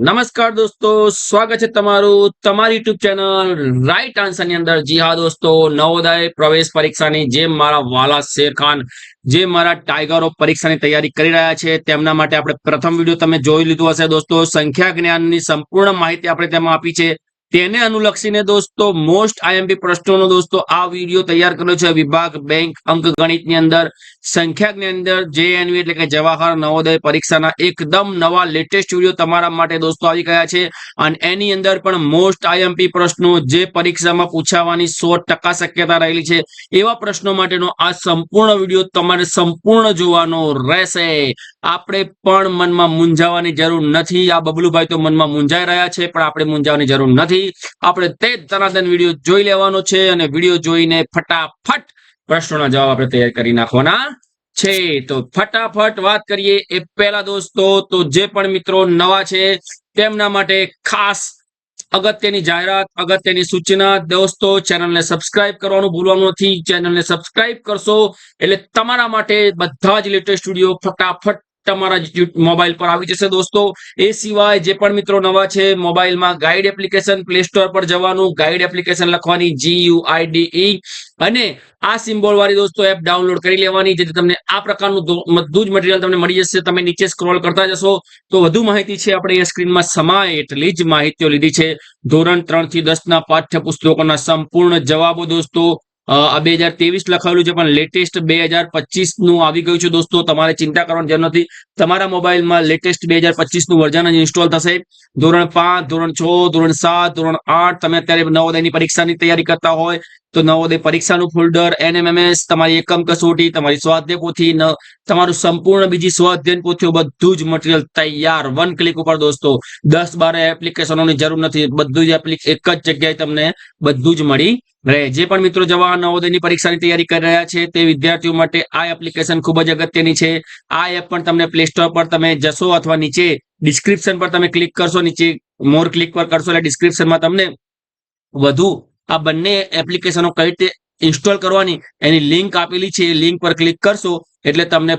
નમસ્કાર દોસ્તો, સ્વાગત છે તમારું તમારી યુટ્યુબ ચેનલ રાઈટ આન્સરની અંદર. જી હા દોસ્તો, નવોદય પ્રવેશ પરીક્ષાની જે મારા વાલા શેર ખાન, જે મારા ટાઈગરો પરીક્ષાની તૈયારી કરી રહ્યા છે, તેમના માટે આપણે પ્રથમ વીડિયો તમે જોઈ લીધું હશે દોસ્તો. સંખ્યા જ્ઞાનની સંપૂર્ણ માહિતી આપણે તેમાં આપી છે. તેને અનુલક્ષીને દોસ્તો મોસ્ટ આઈએમપી પ્રશ્નોનો દોસ્તો, આ વીડિયો તૈયાર કર્યો છે વિભાગ બેંક અંક ગણિતની અંદર સંખ્યા ની અંદર જેએનવી એટલે કે જવાહર નવોદય પરીક્ષાના એકદમ નવા લેટેસ્ટ વીડિયો તમારા માટે દોસ્તો આવી ગયા છે. અને એની અંદર પણ મોસ્ટ આઈએમપી પ્રશ્નો જે પરીક્ષામાં પૂછાવાની સો શક્યતા રહેલી છે, એવા પ્રશ્નો માટેનો આ સંપૂર્ણ વીડિયો તમારે સંપૂર્ણ જોવાનો રહેશે. આપણે પણ મનમાં મૂંઝાવાની જરૂર નથી. આ બબલુભાઈ તો મનમાં મૂંઝાઈ રહ્યા છે, પણ આપણે મૂંઝાવાની જરૂર નથી. આપણે તે ધનાધન વીડિયો જોઈ લેવાનો છે અને વીડિયો જોઈને ફટાફટ પ્રશ્નોના જવાબ આપણે તૈયાર કરી નાખવાના છે. તો ફટાફટ વાત કરીએ એ પહેલા દોસ્તો, તો જે પણ મિત્રો નવા છે, તેમના માટે ખાસ અગત્યની જાહેરાત, અગત્યની સૂચના. દોસ્તો, ચેનલને સબસ્ક્રાઇબ કરવાનું ભૂલવાનું નથી. ચેનલને સબસ્ક્રાઇબ કરશો એટલે તમારા માટે બધા જ લેટેસ્ટ વીડિયો ફટાફટ તમારા મોબાઈલ પર આવી જશે દોસ્તો. એ સિવાય જે પણ મિત્રો નવા છે, મોબાઈલમાં ગાઈડ એપ્લિકેશન પ્લે સ્ટોર પર જવાનું ગાઈડ એપ્લિકેશન લખવાની જી યુ આઈ ડી અને આ સિમ્બોલ વાળી દોસ્તો એપ ડાઉનલોડ કરી લેવાની, જેથી તમને આ પ્રકારનું બધું જ મટીરિયલ તમને મળી જશે. તમે નીચે સ્ક્રોલ કરતા જશો, તો વધુ માહિતી છે આપણે અહીંયા સ્ક્રીનમાં સમાય એટલી જ માહિતીઓ લીધી છે. ધોરણ ત્રણથી દસ ના પાઠ્ય પુસ્તકોના સંપૂર્ણ જવાબો દોસ્તો. આ બે હજાર ત્રેવીસ લખાયેલું છે, પણ લેટેસ્ટ બે હજાર પચીસનું આવી ગયું છે દોસ્તો. તમારે ચિંતા કરવાની જરૂર નથી. તમારા મોબાઈલમાં લેટેસ્ટ બે હજાર પચીસનું વર્ઝન જ ઇન્સ્ટોલ થશે. ધોરણ પાંચ, ધોરણ છ, ધોરણ સાત, ધોરણ આઠ, તમે અત્યારે નવોદયની પરીક્ષાની તૈયારી કરતા હોય તો નવોદય પરીક્ષાનું ફોલ્ડર એનએમએમએસ તમારી એકમ કસોટી, તમારી સ્વાધ્યાય પોથી તમારું સંપૂર્ણ બીજી સ્વાધ્યાયન પોથીઓ બધું જ મટીરિયલ તૈયાર. વન ક્લિક ઉપર દોસ્તો, દસ બાર એપ્લિકેશનોની જરૂર નથી. બધું જ એપ્લિક એક જ જગ્યાએ તમને બધું જ મળી રહે. જે પણ મિત્રો જવા નવોદયની પરીક્ષાની તૈયારી કરી રહ્યા છે તે વિદ્યાર્થીઓ માટે આ એપ્લિકેશન ખૂબ જ અગત્યની છે. આ એપ પણ તમને પ્લે સ્ટોર પર તમે જશો અથવા નીચે ડિસ્ક્રિપ્શન પર તમે ક્લિક કરશો, નીચે મોર ક્લિક પર કરશો એટલે ડિસ્ક્રિપ્શનમાં તમને વધુ આ બંને એપ્લિકેશનો કઈ રીતે ઇન્સ્ટોલ કરવાની? એની લિંક આપેલી છે, એ લિંક પર ક્લિક કરશો, એટલે તમને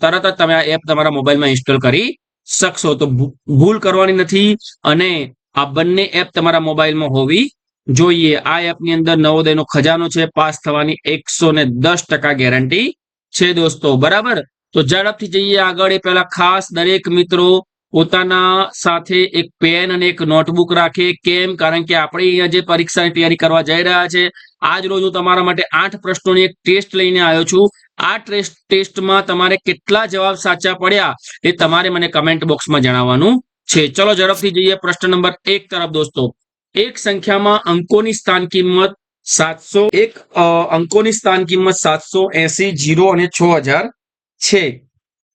તરત જ તમે આ એપ તમારા મોબાઈલમાં ઇન્સ્ટોલ કરી શકશો. તો ભૂલ કરવાની નથી અને આ બંને એપ તમારા મોબાઈલમાં હોવી જોઈએ. આ એપની અંદર નવોદયનો ખજાનો છે, પાસ થવાની એકસો ને દસ ટકા ગેરંટી છે દોસ્તો. બરાબર? તો ઝડપથી જઈએ આગળ. એ પહેલા ખાસ દરેક મિત્રો પોતાના સાથે એક પેન અને એક નોટબુક રાખે. કેમ? કારણ કે આપણે અહીંયા જે પરીક્ષાની તૈયારી કરવા જઈ રહ્યા છે, આજ રોજ હું તમારા માટે આઠ પ્રશ્નોની એક ટેસ્ટ લઈને આવ્યો છું. આ ટેસ્ટ, ટેસ્ટમાં તમારે કેટલા જવાબ સાચા પડ્યા એ તમારે મને કમેન્ટ બોક્સમાં જણાવવાનું છે. ચલો ઝડપથી જઈએ પ્રશ્ન નંબર એક તરફ દોસ્તો. એક સંખ્યામાં અંકોની સ્થાન કિંમત સાતસો એક અંકોની સ્થાન કિંમત સાતસો એસી, જીરો અને છ હજાર છે.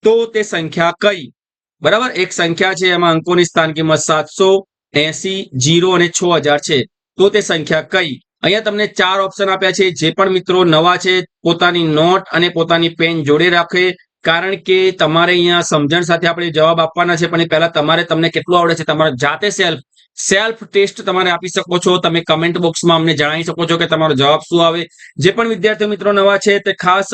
તો તે સંખ્યા કઈ? બરાબર? એક સંખ્યા છે, એમાં અંકોની સ્થાન કિંમત સાતસો એસી, જીરો અને છ હજાર છે. તો તે સંખ્યા કઈ? અહીંયા તમને ચાર ઓપ્શન આપ્યા છે. જે પણ મિત્રો નવા છે, પોતાની નોટ અને પોતાની પેન જોડે રાખે. કારણ કે તમારે અહીંયા સમજણ સાથે આપણે જવાબ આપવાના છે, પણ એ પહેલા તમારે તમને કેટલું આવડે છે, તમારે જાતે સેલ્ફ સેલ્ફ ટેસ્ટ તમારે આપી શકો છો. તમે કમેન્ટ બોક્સમાં અમને જણાવી શકો છો કે તમારો જવાબ શું આવે. જે પણ વિદ્યાર્થી મિત્રો નવા છે તે ખાસ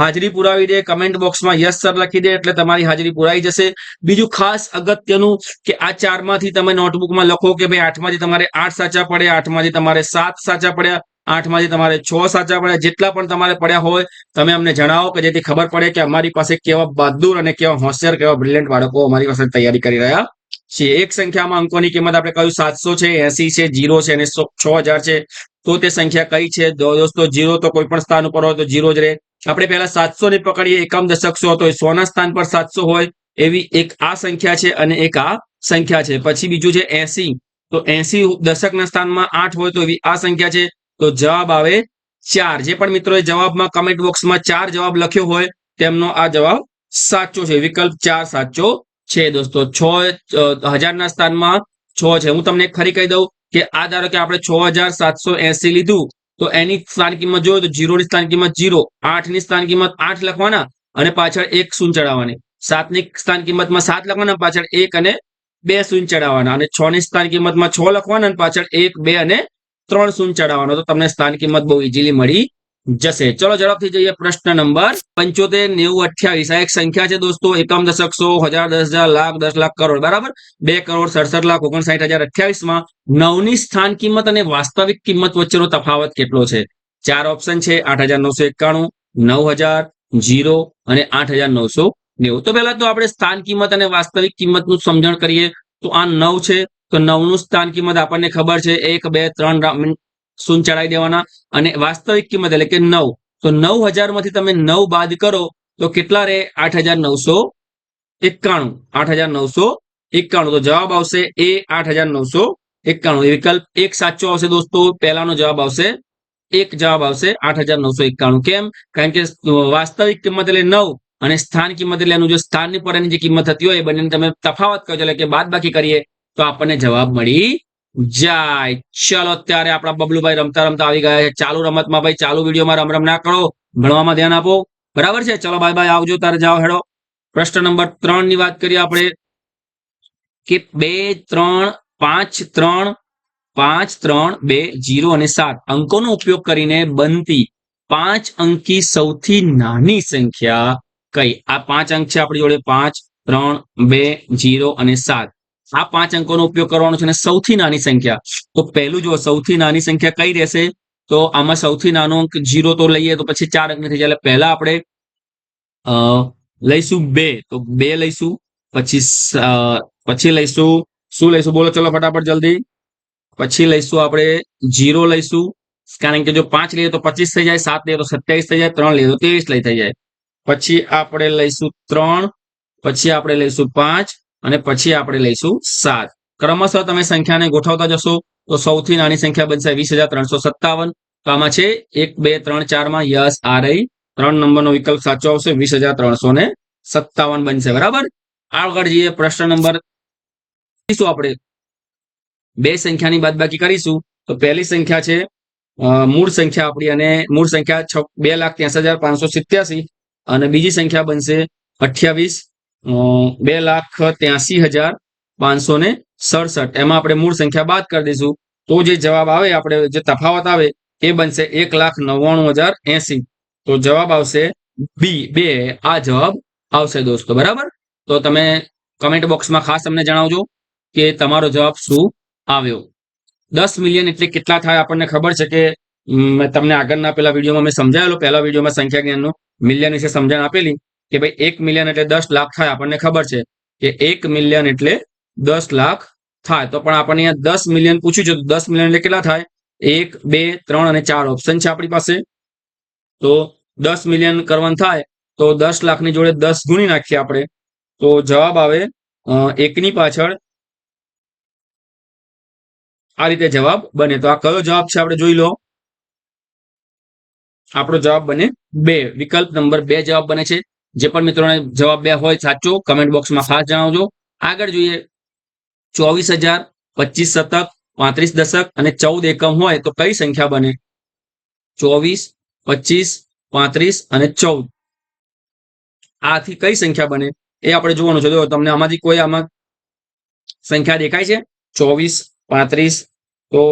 હાજરી પુરાવી દે. કમેન્ટ બોક્સમાં યસ સર લખી દે એટલે તમારી હાજરી પુરાઈ જશે. બીજું ખાસ અગત્યનું કે આ ચારમાંથી તમે નોટબુકમાં લખો કે ભાઈ આઠમાંથી તમારે આઠ સાચા પડ્યા, આઠમાંથી તમારે સાત સાચા પડ્યા, આઠમાંથી તમારે છ સાચા પડ્યા, જેટલા પણ તમારે પડ્યા હોય તમે અમને જણાવો કે જેથી ખબર પડે કે અમારી પાસે કેવા બહાદુર અને કેવા હોશિયાર, કેવા બ્રિલિયન્ટ બાળકો અમારી પાસે તૈયારી કરી રહ્યા છે. એક સંખ્યામાં અંકોની કિંમત આપણે કહ્યું સાતસો છે, એસી છે, જીરો છે અને છ છે. તો તે સંખ્યા કઈ છે? દોસ્તો, જીરો તો કોઈ પણ સ્થાન ઉપર હોય તો જીરો જ રહે. આપણે પહેલા સાતસો ને પકડીએ. એકમ દશક સો તો એ સો સ્થાન પર સાતસો હોય એવી એક આ સંખ્યા છે અને એક આ સંખ્યા છે. પછી બીજું છે એસી. તો એસી દશકના સ્થાનમાં આઠ હોય તો એવી આ સંખ્યા છે. તો જવાબ આવે ચાર. જે પણ મિત્રોએ જવાબમાં કમેન્ટ બોક્સમાં ચાર જવાબ લખ્યો હોય તેમનો આ જવાબ સાચો છે. વિકલ્પ ચાર, સાચો છે દોસ્તો. છ હજારના સ્થાનમાં છ છે. હું તમને ખરી કહી દઉં કે આ ધારો કે આપણે છ હજાર સાતસો એસી લીધું, તો એની સ્થાન કિંમત જોઈએ તો જીરો ની સ્થાન કિંમત જીરો આઠની સ્થાન કિંમત આઠ લખવાના અને પાછળ એક શૂન ચડાવવાની. સાતની સ્થાન કિંમતમાં સાત લખવાના પાછળ એક અને બે શૂન ચડાવવાના. અને છ ની સ્થાન કિંમતમાં છ લખવાના અને પાછળ એક, બે અને ત્રણ શૂન્ય ચડાવવાનો. તો તમને સ્થાન કિંમત બહુ ઇઝીલી મળી જશે. ચલો, ઝડપથી જઈએ પ્રશ્ન નંબર પંચોતેર, નેવું, અઠ્યાવીસ. આ એક સંખ્યા છે દોસ્તો. એકમ દશક સો હજાર, દસ હજાર, લાખ, દસ લાખ, કરોડ. બરાબર? બે કરોડ, સડસઠ લાખ, ઓગણસાઠ હજાર અઠ્યાવીસમાં નવની સ્થાન કિંમત અને વાસ્તવિક કિંમત વચ્ચેનો તફાવત કેટલો છે? ચાર ઓપ્શન છે. આઠ હજાર નવસો એકાણું, નવ હજાર જીરો અને આઠ હજાર નવસો નેવું. તો પહેલા તો આપણે સ્થાન કિંમત અને વાસ્તવિક કિંમતનું સમજણ કરીએ. તો આ નવ છે. તો નવનું સ્થાન કિંમત આપણને ખબર છે. એક, બે, ત્રણ શૂન્ય ચડાવી દેવાના. અને વાસ્તવિક કિંમત એટલે કે નવ. તો નવ હજારમાંથી તમે નવ બાદ કરો, તો કેટલા રહે? આઠ હજાર નવસો એકાણું. આઠ હજાર નવસો એકાણું. તો જવાબ આવશે એ આઠ હજાર નવસો એકાણું. વિકલ્પ એક સાચો આવશે દોસ્તો. પહેલાનો જવાબ આવશે એક. જવાબ આવશે આઠ હજાર નવસો એકાણું. કેમ? કારણ કે વાસ્તવિક કિંમત એટલે નવ અને સ્થાન કિંમત એટલે એનું જે સ્થાનની પર એની જે કિંમત હતી હોય એ બંનેને તમે તફાવત કરો એટલે કે બાદ બાકી કરીએ, તો આપણને જવાબ મળી જાય. ચલો અત્યારે આપણા બબલુભાઈ રમતા રમતા આવી ગયા છે. ચાલુ રમતમાં ભાઈ, ચાલુ વિડીયોમાં રમ રમ ના કરો. ભણવામાં ધ્યાન આપો. બરાબર છે? ચલો બાય બાય આવજો તારે. જાઓ હેડો. પ્રશ્ન નંબર ત્રણની વાત કરીએ આપણે. કે બે, ત્રણ, પાંચ ત્રણ પાંચ, ત્રણ, બે, જીરો અને સાત અંકોનો ઉપયોગ કરીને બનતી પાંચ અંકી સૌથી નાની સંખ્યા કઈ? આ પાંચ અંક છે આપણી જોડે. પાંચ, ત્રણ, બે, જીરો અને સાત. આ પાંચ અંકોનો ઉપયોગ કરવાનો છે અને સૌથી નાની સંખ્યા. તો પહેલું જો સૌથી નાની સંખ્યા કઈ રહેશે? તો આમાં સૌથી નાનો અંક જીરો તો લઈએ તો પછી ચાર અંક થઈ જાય એટલે પહેલા આપણે લઈશું બે. તો બે લઈશું, પછી પછી લઈશું, શું લઈશું? બોલો, ચલો ફટાફટ જલ્દી. પછી લઈશું આપણે જીરો લઈશું. કારણ કે જો પાંચ લઈએ તો પચીસ થઈ જાય, સાત લઈએ તો સત્યાવીસ થઈ જાય, ત્રણ લઈએ તો ત્રેવીસ લઈ થઈ જાય. પછી આપણે લઈશું ત્રણ, પછી આપણે લઈશું પાંચ અને પછી આપણે લઈશું સાત. ક્રમશઃ તમે સંખ્યાને ગોઠવતા જશો, તો સૌથી નાની સંખ્યા બનશે વીસ તો આમાં છે એક, બે, ત્રણ, ચારમાં યસ આ રહી ત્રણ નંબરનો વિકલ્પ સાચો આવશે, વીસ હજાર ત્રણસો ને સત્તાવન બનશે. બરાબર? આગળ જઈએ પ્રશ્ન નંબર શું આપણે. બે સંખ્યાની બાદબાકી કરીશું. તો પહેલી સંખ્યા છે મૂળ સંખ્યા આપણી અને મૂળ સંખ્યા છ- બે લાખ ત્યાસી હજાર પાંચસો સિત્યાસી. અને બીજી સંખ્યા બનશે અઠ્યાવીસ. બે લાખ ત્યાસી હજાર પાંચસો ને સડસઠ. એમાં આપણે મૂળ સંખ્યા બાદ કરી દઈશું. તો જે જવાબ આવે, આપણે જે તફાવત આવે, એ બનશે એક લાખ નવ્વાણું હજાર એસી. તો જવાબ આવશે બી. બે, આ જવાબ આવશે દોસ્તો, બરાબર? તો તમે કમેન્ટ બોક્સમાં ખાસ તમને જણાવજો કે તમારો જવાબ શું આવ્યો. દસ મિલિયન એટલે કેટલા થાય આપણને ખબર છે કે તમને આગળના પેલા વિડીયોમાં મેં સમજાયેલો પહેલા વિડીયોમાં સંખ્યા જ્ઞાનનું મિલિયન વિશે સમજણ આપેલી. કે ભાઈ એક મિલિયન એટલે દસ લાખ થાય, આપણને ખબર છે કે એક મિલિયન એટલે દસ લાખ થાય. તો પણ આપણને અહીંયા દસ મિલિયન પૂછ્યું છે, તો દસ મિલિયન એટલે કેટલા થાય? એક, બે, ત્રણ અને ચાર ઓપ્શન છે આપણી પાસે. તો દસ મિલિયન કરવાનું થાય, તો દસ લાખની જોડે દસ ગુણી નાખીએ આપણે. તો જવાબ આવે એકની પાછળ આ રીતે જવાબ બને. તો આ કયો જવાબ છે આપણે જોઈ લો. આપણો જવાબ બને બે. વિકલ્પ નંબર બે જવાબ બને છે. જે પણ મિત્રોને જવાબ બે હોય સાચો કમેન્ટ બોક્સમાં ખાસ જણાવજો. આગળ જોઈએ, ચોવીસ હજાર, પચીસ શતક, પાંત્રીસ દશક અને ચૌદ એકમ હોય તો કઈ સંખ્યા બને? ચોવીસ, પચીસ, પાંત્રીસ અને ચૌદ. આથી કઈ સંખ્યા બને? એ આપણે જોવાનું છે. જો તમને આમાંથી કોઈ આમાં સંખ્યા દેખાય છે, ચોવીસ, પાંત્રીસ, તો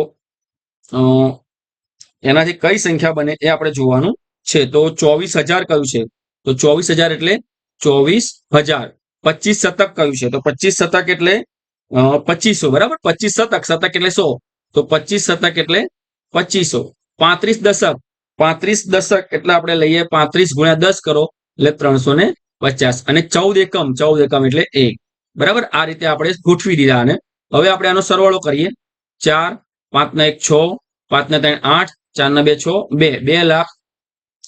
એનાથી કઈ સંખ્યા બને એ આપણે જોવાનું છે. તો ચોવીસ હજાર કયું છે? તો ચોવીસ હજાર એટલે ચોવીસ હજાર. પચીસ શતક કયું છે? તો પચીસ શતક એટલે પચીસો, બરાબર? પચીસ શતક. શતક એટલે સો. તો પચીસ શતક એટલે પચીસો. પાંત્રીસ દશક. પાંત્રીસ દશક એટલે આપણે લઈએ પાંત્રીસ ગુણ્યા દસ કરો, એટલે ત્રણસો ને પચાસ. અને ચૌદ એકમ ચૌદ એકમ એટલે એક. બરાબર? આ રીતે આપણે ગોઠવી દીધા અને હવે આપણે આનો સરવાળો કરીએ. ચાર પાંચના એક છ પાંચના ત્રણ આઠ ચારના બે છ, બે. બે લાખ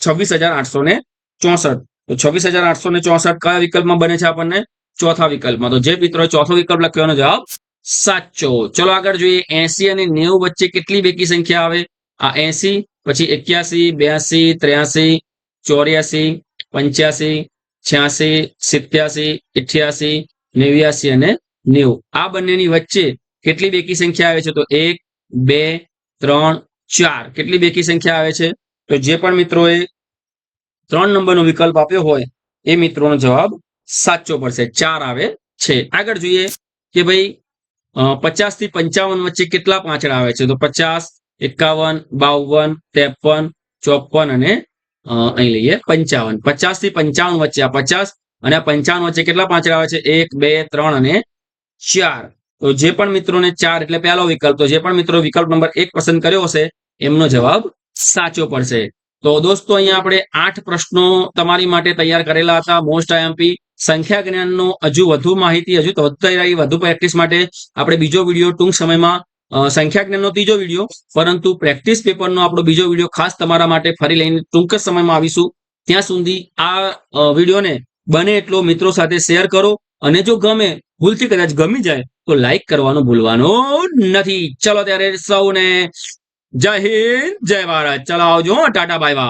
છવ્વીસ હજાર આઠસો ને ચોસઠ. તો છવ્વીસ હજાર આઠસો ને ચોસઠ કયા વિકલ્પમાં બને છે આપણને? ચોથા વિકલ્પમાં. તો જે મિત્રોએ ચોથો વિકલ્પ લખ્યો જવાબ સાચો. ચલો આગળ જોઈએ. એસી અને નેવું વચ્ચે કેટલી બેકી સંખ્યા આવે? આ એસી, પછી એક્યાસી, બ્યાસી, ત્ર્યાસી, ચોર્યાસી, પંચ્યાસી, છ્યાસી, સિત્યાસી, ઇઠ્યાસી, નેવ્યાસી અને નેવું. આ બંનેની વચ્ચે કેટલી બેકી સંખ્યા આવે છે? તો એક, બે, ત્રણ, ચાર. કેટલી બેકી સંખ્યા આવે છે? તો જે પણ મિત્રોએ ત્રણ નંબરનો વિકલ્પ આપ્યો હોય એ મિત્રોનો જવાબ સાચો પડશે. ચાર આવે છે. આગળ જોઈએ કે ભાઈ પચાસથી પંચાવન વચ્ચે કેટલા પાંચડા આવે છે? તો પચાસ, એકાવન, બાવન, ત્રેપન, ચોપન અને અહીં લઈએ પંચાવન. પચાસથી પંચાવન વચ્ચે આ પચાસ અને પંચાવન વચ્ચે કેટલા પાંચડા આવે છે? એક, બે, ત્રણ અને ચાર. તો જે પણ મિત્રોને ચાર એટલે પહેલો વિકલ્પ. તો જે પણ મિત્રો વિકલ્પ નંબર એક પસંદ કર્યો હશે, એમનો જવાબ સાચો પડશે. તો દોસ્તો, અહીંયા આપણે આઠ પ્રશ્નો તમારી માટે તૈયાર કરેલા હતા. મોસ્ટ આઈએમપી સંખ્યા જ્ઞાનનો હજુ વધુ માહિતી, હજુ વધતી વધુ પ્રેક્ટિસ માટે. આપણે બીજો વીડિયો ટૂંક સમયમાં સંખ્યા જ્ઞાનનો ત્રીજો વીડિયો પરંતુ પ્રેક્ટિસ પેપરનો આપણો બીજો વીડિયો ખાસ તમારા માટે ફરી લઈને ટૂંક જ સમયમાં આવીશું. ત્યાં સુધી આ વિડીયોને બને એટલો મિત્રો સાથે શેર કરો. અને જો ગમે, ભૂલથી કદાચ ગમી જાય, તો લાઈક કરવાનું ભૂલવાનું નથી. ચલો ત્યારે સૌને જય હિન્દ જય ભારત. ચલાવજો ટાટા બાય બાય